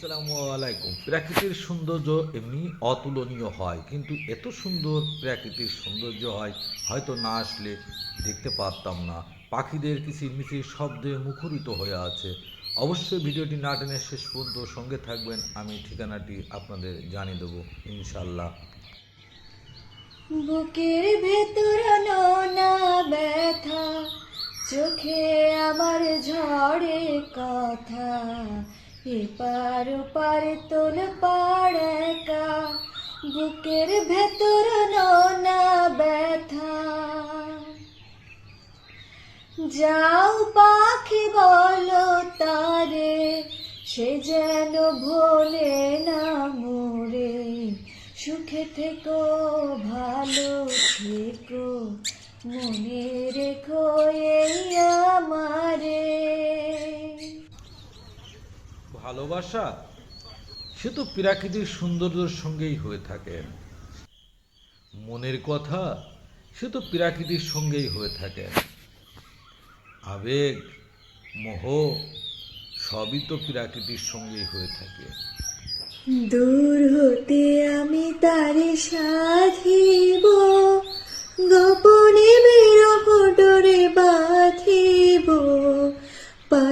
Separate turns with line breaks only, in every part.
আসসালামু আলাইকুম। প্রাকৃতিক সৌন্দর্য এমনি অতুলনীয় হয়, কিন্তু এত সুন্দর প্রাকৃতিক সৌন্দর্য হয়, হয়তো না আসলে দেখতে পারতাম না। পাখিদের কিচিরমিচির শব্দে মুখরিত হয়ে আছে। অবশ্যই ভিডিওটি না টেনে শেষ পর্যন্ত সঙ্গে থাকবেন, আমি ঠিকানাটি আপনাদের জানিয়ে দেবো ইনশাল্লাহ
বুকের ভেতর নোনা ব্যথা, চোখে আমার ঝড়ে কথা। এপার ওপার তোল পাড়েকা বুকের ভেতর নোনা ব্যথা যাও পাখি বলো তারে সে যেন ভোলে না মোরে সুখে থেকো ভালো থেকো মনে রেখো এই আমারে
ভালোবাসা, সে তো প্রাকৃতিক সৌন্দর্যের সঙ্গেই হয়ে থাকে। মনের কথা, সে তো প্রাকৃতিক সঙ্গেই হয়ে থাকে। আবেগ, মোহ, সবই তো প্রাকৃতির সঙ্গেই হয়ে থাকে।
দূর হতে আমি তারে সাধিব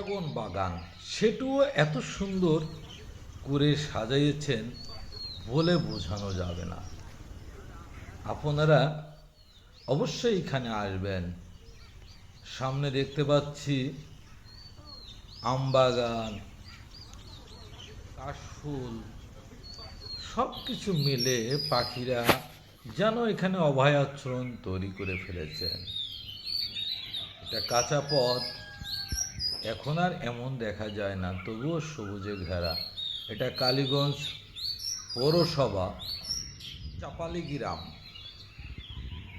ড্রাগন বাগান। সেটিও এত সুন্দর করে সাজাইয়েছেন বলে বোঝানো যাবে না। আপনারা অবশ্যই এখানে আসবেন। সামনে দেখতে পাচ্ছি আম বাগান, কাশফুল সব কিছু মিলে পাখিরা যেন এখানে অভয়াশ্রম তৈরি করে ফেলেছেন। এটা কাঁচা পথ। এখন আর এমন দেখা যায় না, তবুও সবুজে ঘেরা। এটা কালীগঞ্জ পৌরসভা চাপালি গ্রাম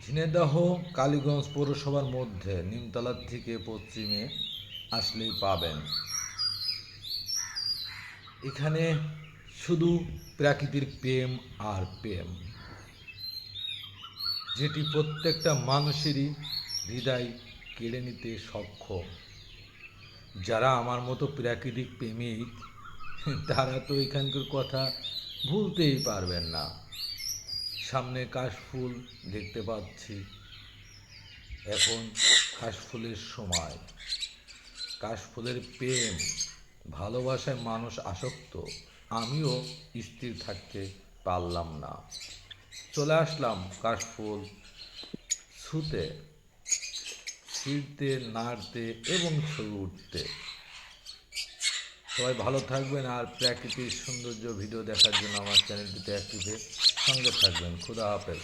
ঝিনেদাহ কালীগঞ্জ পৌরসভার মধ্যে নিমতলার থেকে পশ্চিমে আসলেই পাবেন। এখানে শুধু প্রাকৃতির প্রেম আর প্রেম, যেটি প্রত্যেকটা মানুষেরই হৃদয় কেড়ে নিতে সক্ষম। যারা আমার মতো প্রাকৃতিক প্রেমিক, তারা তো এখানকার কথা ভুলতেই পারবেন না। সামনে কাশফুল দেখতে পাচ্ছি। এখন কাশফুলের সময়। কাশফুলের প্রেম, ভালোবাসায় মানুষ আসক্ত। আমিও স্থির থাকতে পারলাম না। চলে আসলাম কাশফুল ছুতে। ছিঁড়তে নাড়তে এবং ছবি উঠতে। সবাই ভালো থাকবেন আর প্রাকৃতিক সৌন্দর্য ভিডিও দেখার জন্য আমার চ্যানেলটিতে অ্যাক্টিভে সঙ্গে থাকবেন। খুদা হাফেজ।